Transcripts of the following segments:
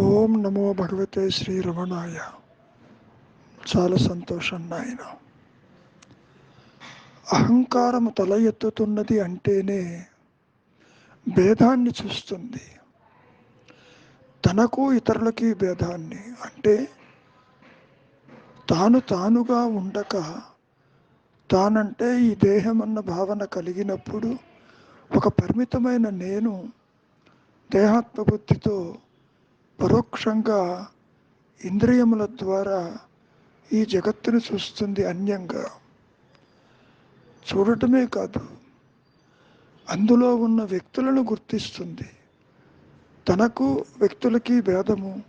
ఓం నమో భగవతే శ్రీ రమణాయ. చాలా సంతోషం నాయన. అహంకారము తల ఎత్తుతున్నది అంటేనే భేదాన్ని చూస్తుంది. తనకు ఇతరులకి భేదాన్ని అంటే తాను తానుగా ఉండక తానంటే ఈ దేహం అన్న భావన కలిగినప్పుడు ఒక పరిమితమైన నేను దేహాత్మబుద్ధితో పరోక్షంగా ఇంద్రియముల ద్వారా ఈ జగత్తును చూస్తుంది అన్యంగా. చూడటమే కాదు అందులో ఉన్న వ్యక్తులను గుర్తిస్తుంది. తనకు వ్యక్తులకి భేదము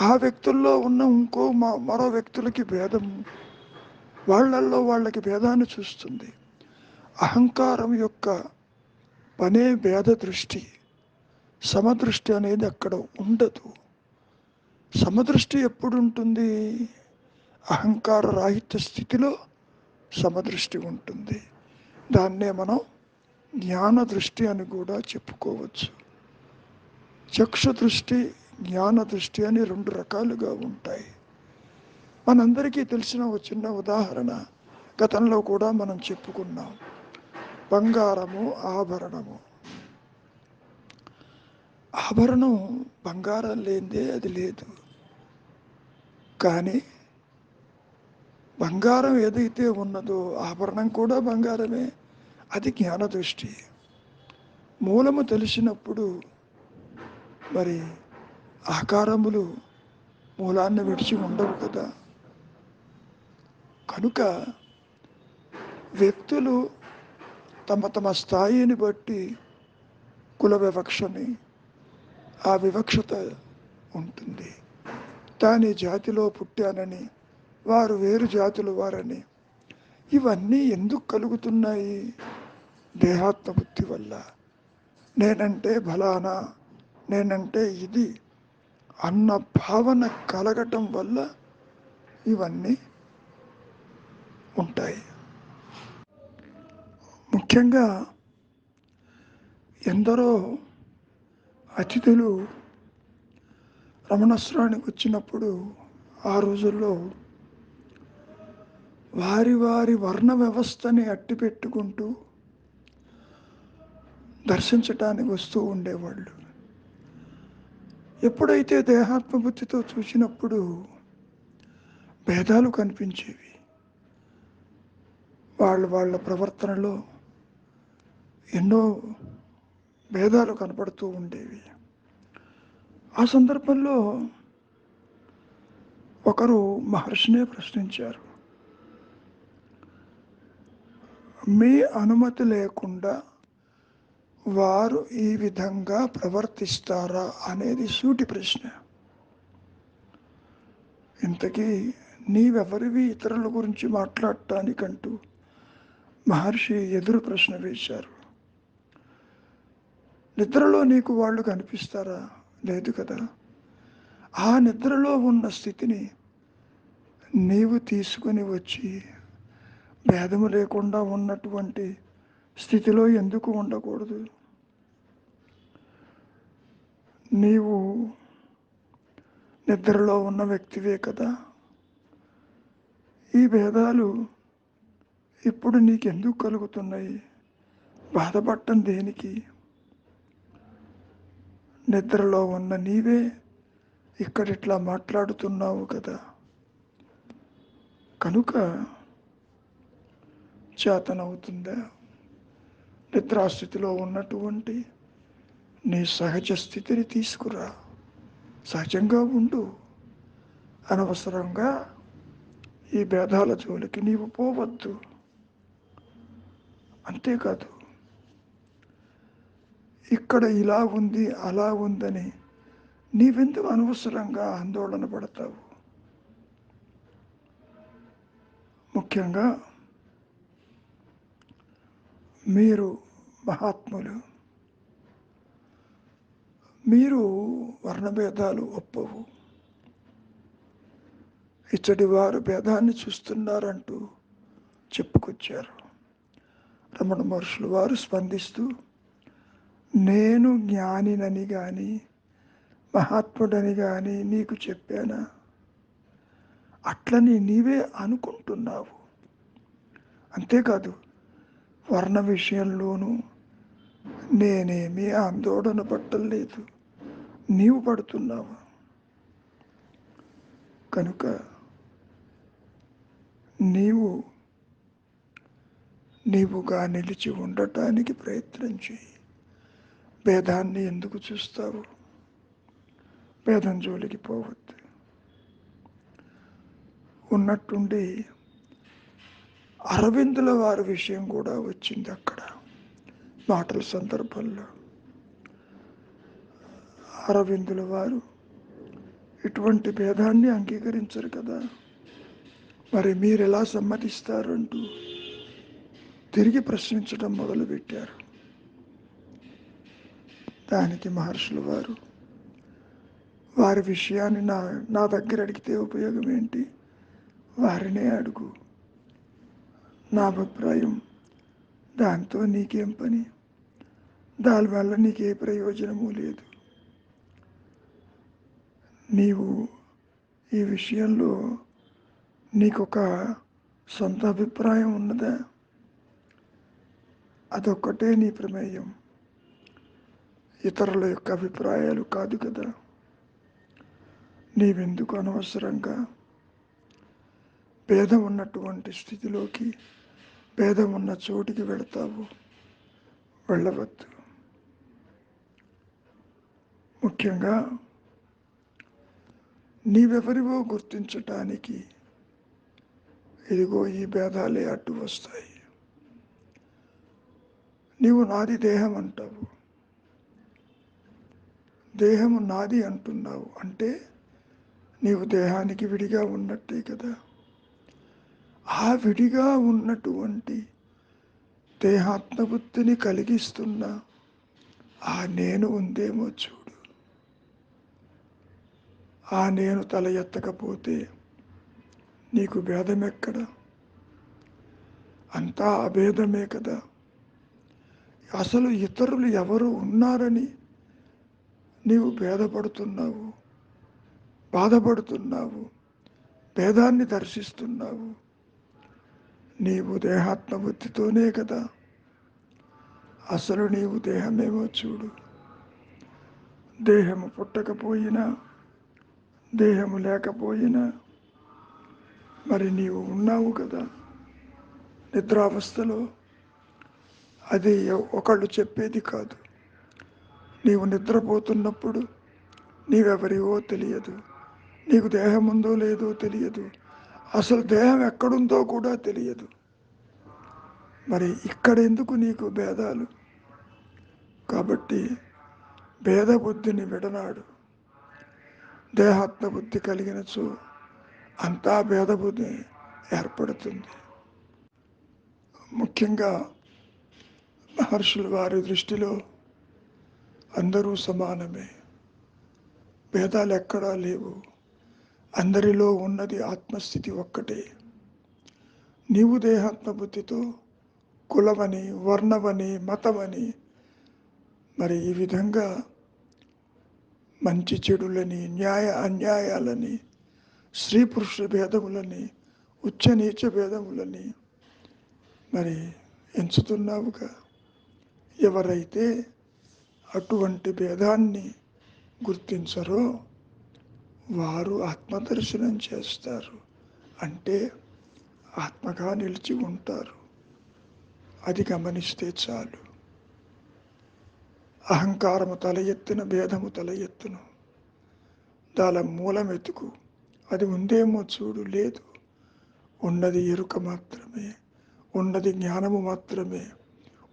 ఆ వ్యక్తుల్లో ఉన్న ఇంకో మరో వ్యక్తులకి భేదము వాళ్ళల్లో వాళ్ళకి భేదాన్ని చూస్తుంది. అహంకారం యొక్క పనే భేద దృష్టి. సమదృష్టి అనేది అక్కడ ఉండదు. సమదృష్టి ఎప్పుడు ఉంటుంది అహంకార రాహిత్య స్థితిలో సమదృష్టి ఉంటుంది. దాన్నే మనం జ్ఞాన దృష్టి అని కూడా చెప్పుకోవచ్చు. చక్షు దృష్టి జ్ఞాన దృష్టి అని రెండు రకాలుగా ఉంటాయి. మనందరికీ తెలిసిన ఒక చిన్న ఉదాహరణ గతంలో కూడా మనం చెప్పుకున్నాం. బంగారము ఆభరణము. ఆభరణం బంగారం లేనిదే అది లేదు. కానీ బంగారం ఏదైతే ఉన్నదో ఆభరణం కూడా బంగారమే. అది జ్ఞాన దృష్టి మూలము తెలిసినప్పుడు మరి ఆకారములు మూలాన్ని విడిచి ఉండవు కదా. కనుక వ్యక్తులు తమ తమ స్థాయిని బట్టి కుల వివక్షని ఆ వివక్షత ఉంటుంది. తాని జాతిలో పుట్టానని వారు వేరు జాతులు వారని. ఇవన్నీ ఎందుకు కలుగుతున్నాయి? దేహాత్మ బుద్ధి వల్ల. నేనంటే బలానా? నేనంటే ఇది? అన్న భావన కలగటం వల్ల ఇవన్నీ ఉంటాయి. ముఖ్యంగా ఎందరో అతిథులు రమణాశ్రానికి వచ్చినప్పుడు ఆ రోజుల్లో వారి వారి వర్ణ వ్యవస్థని అట్టి పెట్టుకుంటూ దర్శించటానికి వస్తూ ఉండేవాళ్ళు. ఎప్పుడైతే దేహాత్మబుద్ధితో చూసినప్పుడు భేదాలు కనిపించేవి. వాళ్ళ వాళ్ళ ప్రవర్తనలో ఎన్నో భేదాలు కనపడుతూ ఉండేవి. ఆ సందర్భంలో ఒకరు మహర్షినే ప్రశ్నించారు. మీ అనుమతి లేకుండా వారు ఈ విధంగా ప్రవర్తిస్తారా అనేది సూటి ప్రశ్న. ఇంతకీ నీవెవరివి ఇతరుల గురించి మాట్లాడటానికంటూ మహర్షి ఎదురు ప్రశ్న వేశారు. నిద్రలో నీకు వాళ్ళు కనిపిస్తారా? లేదు కదా. ఆ నిద్రలో ఉన్న స్థితిని నీవు తీసుకుని వచ్చి భేదము లేకుండా ఉన్నటువంటి స్థితిలో ఎందుకు ఉండకూడదు? నీవు నిద్రలో ఉన్న వ్యక్తివే కదా. ఈ భేదాలు ఇప్పుడు నీకెందుకు కలుగుతున్నాయి? బాధపడటం దేనికి? నిద్రలో ఉన్న నీవే ఇక్కడ ఇట్లా మాట్లాడుతున్నావు కదా. కనుక చేతనవుతుందా? నిద్రాస్థితిలో ఉన్నటువంటి నీ సహజ స్థితిని తీసుకురా. సహజంగా ఉండు. అనవసరంగా ఈ భేదాల జోలికి నీవు పోవద్దు. అంతేకాదు ఇక్కడ ఇలా ఉంది అలా ఉందని నీవెందుకు అనవసరంగా ఆందోళన పడతావు? ముఖ్యంగా మీరు మహాత్ములు మీరు వర్ణభేదాలు ఒప్పవు. ఇచ్చటి వారు భేదాన్ని చూస్తున్నారంటూ చెప్పుకొచ్చారు. రమణ మహర్షులు వారు స్పందిస్తూ నేను జ్ఞానినని కానీ మహాత్ముడని కానీ నీకు చెప్పానా? అట్లని నీవే అనుకుంటున్నావు. అంతేకాదు వర్ణ విషయంలోనూ నేనేమీ ఆందోళన పట్టలేదు. నీవు పడుతున్నావు. కనుక నీవు నీవుగా నిలిచి ఉండటానికి ప్రయత్నం చేయి భేదాన్ని ఎందుకు చూస్తావు? భేదం జోలికి పోవద్దు. ఉన్నట్టుండి అరవిందుల వారి విషయం కూడా వచ్చింది అక్కడ మాటల సందర్భంలో. అరవిందుల వారు ఇటువంటి భేదాన్ని అంగీకరించరు కదా. మరి మీరు ఎలా సమ్మతిస్తారంటూ తిరిగి ప్రశ్నించడం మొదలుపెట్టారు. దానికి మహర్షులు వారు వారి విషయాన్ని నా నా దగ్గర అడిగితే ఉపయోగం ఏంటి? వారినే అడుగు. నా అభిప్రాయం దాంతో నీకేం పని? దానివల్ల నీకే ప్రయోజనము లేదు. నీవు ఈ విషయంలో నీకొక సొంత అభిప్రాయం ఉన్నదా? అదొక్కటే నీ ప్రమేయం. ఇతరుల యొక్క అభిప్రాయాలు కాదు కదా నీవెందుకు అనవసరంగా భేదం ఉన్నటువంటి స్థితిలోకి భేదం ఉన్న చోటికి వెళతావు? వెళ్ళవద్దు. ముఖ్యంగా నీవెవరివో గుర్తించటానికి ఇదిగో ఈ భేదాలే అడ్డు వస్తాయి. నీవు నాది దేహం అంటావు. దేహము నాది అంటున్నావు. అంటే నీవు దేహానికి విడిగా ఉన్నట్టే కదా. ఆ విడిగా ఉన్నటువంటి దేహాత్మబుద్ధిని కలిగిస్తున్న ఆ నేను ఉందేమో చూడు. ఆ నేను తల ఎత్తకపోతే నీకు భేదమెక్కడ? అంతా అభేదమే కదా. అసలు ఇతరులు ఎవరు ఉన్నారని నీవు భేదపడుతున్నావు బాధపడుతున్నావు భేదాన్ని దర్శిస్తున్నావు. నీవు దేహాత్మబుద్ధితోనే కదా. అసలు నీవు దేహమేమో చూడు. దేహము పుట్టకపోయినా దేహము లేకపోయినా మరి నీవు ఉన్నావు కదా. నిద్రావస్థలో అది ఒకళ్ళు చెప్పేది కాదు. నీవు నిద్రపోతున్నప్పుడు నీవెవరివో తెలియదు. నీకు దేహం ఉందో లేదో తెలియదు. అసలు దేహం ఎక్కడుందో కూడా తెలియదు. మరి ఇక్కడ ఎందుకు నీకు భేదాలు? కాబట్టి భేద బుద్ధిని విడనాడు. దేహాత్మ బుద్ధి కలిగినచో అంతా భేదబుద్ధి ఏర్పడుతుంది. ముఖ్యంగా మహర్షులు వారి దృష్టిలో అందరూ సమానమే. భేదాలు ఎక్కడా లేవు. అందరిలో ఉన్నది ఆత్మస్థితి ఒక్కటే. నీవు దేహాత్మ బుద్ధితో కులమని వర్ణమని మతమని మరి ఈ విధంగా మంచి చెడులని న్యాయ అన్యాయాలని స్త్రీ పురుష భేదములని ఉచ్చ నీచ భేదములని మరి ఎంచుతున్నావుగా? ఎవరైతే అటువంటి భేదాన్ని గుర్తించరో వారు ఆత్మదర్శనం చేస్తారు. అంటే ఆత్మగా నిలిచి ఉంటారు. అది గమనిస్తే చాలు. అహంకారము తల ఎత్తున భేదము తల ఎత్తును. దాని మూలం ఎతుకు. అది ఉందేమో చూడు లేదు. ఉన్నది ఎరుక మాత్రమే. ఉన్నది జ్ఞానము మాత్రమే.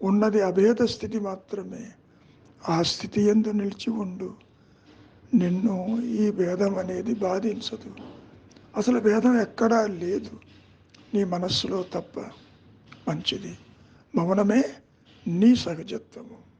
ఉన్నది అభేద స్థితి మాత్రమే. ఆ స్థితి ఎందు నిలిచి ఉండు. నిన్ను ఈ భేదం అనేది బాధించదు. అసలు భేదం ఎక్కడా లేదు. నీ మనస్సులో తప్ప మంచిది. మౌనమే నీ సహజత్వము.